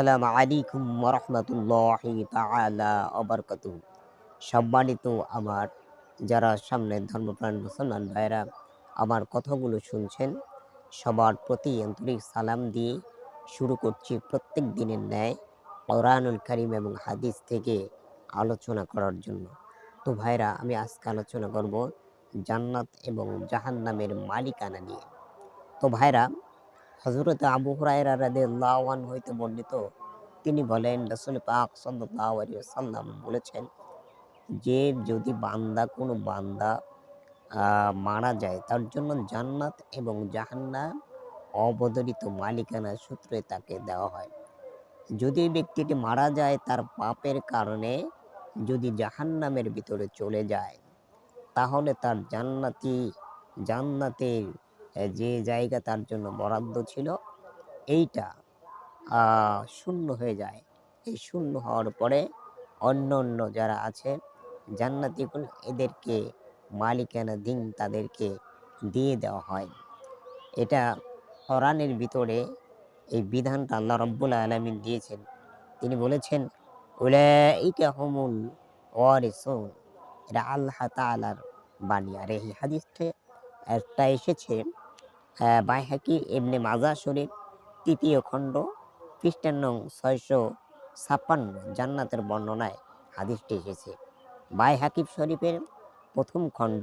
আসসালামু আলাইকুম রহমতুল্লাহ তাআলা অবরকাতু সম্মানিত আমার যারা সামনে ধর্মপ্রাণ মুসলমান ভাইরা আমার কথাগুলো শুনছেন, সবার প্রতি আন্তরিক সালাম দিয়ে শুরু করছি প্রত্যেক দিনের ন্যায় কোরআনুল করিম এবং হাদিস থেকে আলোচনা করার জন্য। তো ভাইরা আমি আজকে আলোচনা করব জান্নাত এবং জাহান্নামের মালিকানা নিয়ে। তো ভাইরা হজরত আবু হুরায়রা হইতে বর্ণিত। তিনি বলেন, রাসূল পাক সাল্লাল্লাহু ওয়াসাল্লাম বলেছেন যে, যদি বান্দা, কোনো বান্দা মারা যায়, তার জন্য জান্নাত এবং জাহান্নাম অবদলিত মালিকানা সূত্রে তাকে দেওয়া হয়। যদি ব্যক্তিটি মারা যায়, তার পাপের কারণে যদি জাহান্নামের ভিতরে চলে যায়, তাহলে তার জান্নাতি, জান্নাতের যে জায়গা তার জন্য বরাদ্দ ছিল, এইটা শূন্য হয়ে যায়। এই শূন্য হওয়ার পরে অন্য অন্য যারা আছে জান্নাতিগুলো এদেরকে মালিকানা দিন তাদেরকে দিয়ে দেওয়া হয়। এটা হরানের ভিতরে এই বিধানটা আল্লাহ রব্বুল আলমিন দিয়েছেন। তিনি বলেছেন, উলাইকা হুমুল ওয়ারিসুন। এটা আল্লাহ তাআলার বাণী। আর এই হাদিসটা একটা এসেছে বাইহাকি এমনি মাজা শরীফ, তৃতীয় খণ্ড খ্রিস্টান নং ছয়শো ছাপ্পান্ন, জান্নাতের বর্ণনায় হাদিসটি এসেছে। বাই হাকিব শরীফের প্রথম খণ্ড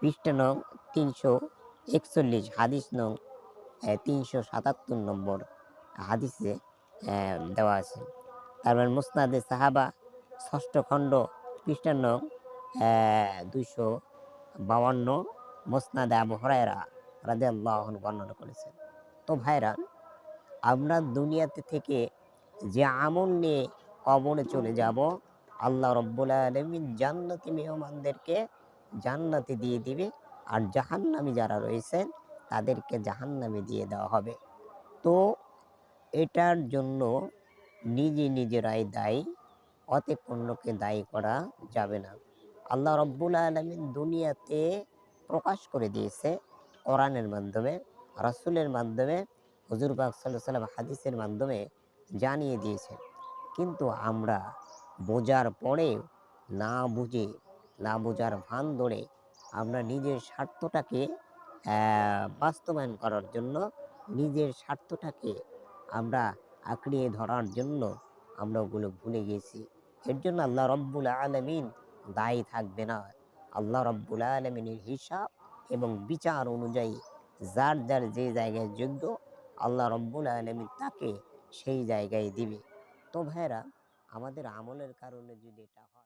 পৃষ্ঠা নং তিনশো একচল্লিশ, হাদিস নং তিনশো সাতাত্তর নম্বর হাদিসে দেওয়া আছে। তারপর মুসনাদে সাহাবা, ষষ্ঠ খণ্ড পৃষ্ঠা নং দুইশো বাউান্ন মুসনাদে আবু হরায়রা রাজে আল্লাহ বর্ণনা করেছেন। তো ভাইরা, আমরা দুনিয়াতে থেকে যে আমল নিয়ে কবরে চলে যাব, আল্লাহ রব্বুল আলমিন জান্নাতি মেহমানদেরকে জান্নাতি দিয়ে দিবে আর জাহান্নামি যারা রয়েছেন তাদেরকে জাহান্নামে দিয়ে দেওয়া হবে। তো এটার জন্য নিজে নিজেরাই দায়ী অতএব অন্যকে দায়ী করা যাবে না। আল্লাহ রব্বুল আলমিন দুনিয়াতে প্রকাশ করে দিয়েছে কোরআনের মাধ্যমে, রাসূলের মাধ্যমে, হুজুর সাল্লাহ সাল্লাম হাদিসের মাধ্যমে জানিয়ে দিয়েছেন কিন্তু আমরা বোঝার পরে না বুঝে, না বোঝার ভান ধরে আমরা নিজের স্বার্থটাকে বাস্তবায়ন করার জন্য, নিজের স্বার্থটাকে আমরা আঁকড়িয়ে ধরার জন্য আমরা ওগুলো ভুলে গেছি এর জন্য আল্লাহ রব্বুল আলমিন দায়ী থাকবে না। আল্লাহ রব্বুল আলমিনের হিসাব এবং বিচার অনুযায়ী যার যার যে জায়গায় যোগ্য, আল্লাহ রব্বুল আলমিন তাকে সেই জায়গায় দিবে। তো ভাইরা আমাদের আমলের কারণে যদি এটা হয়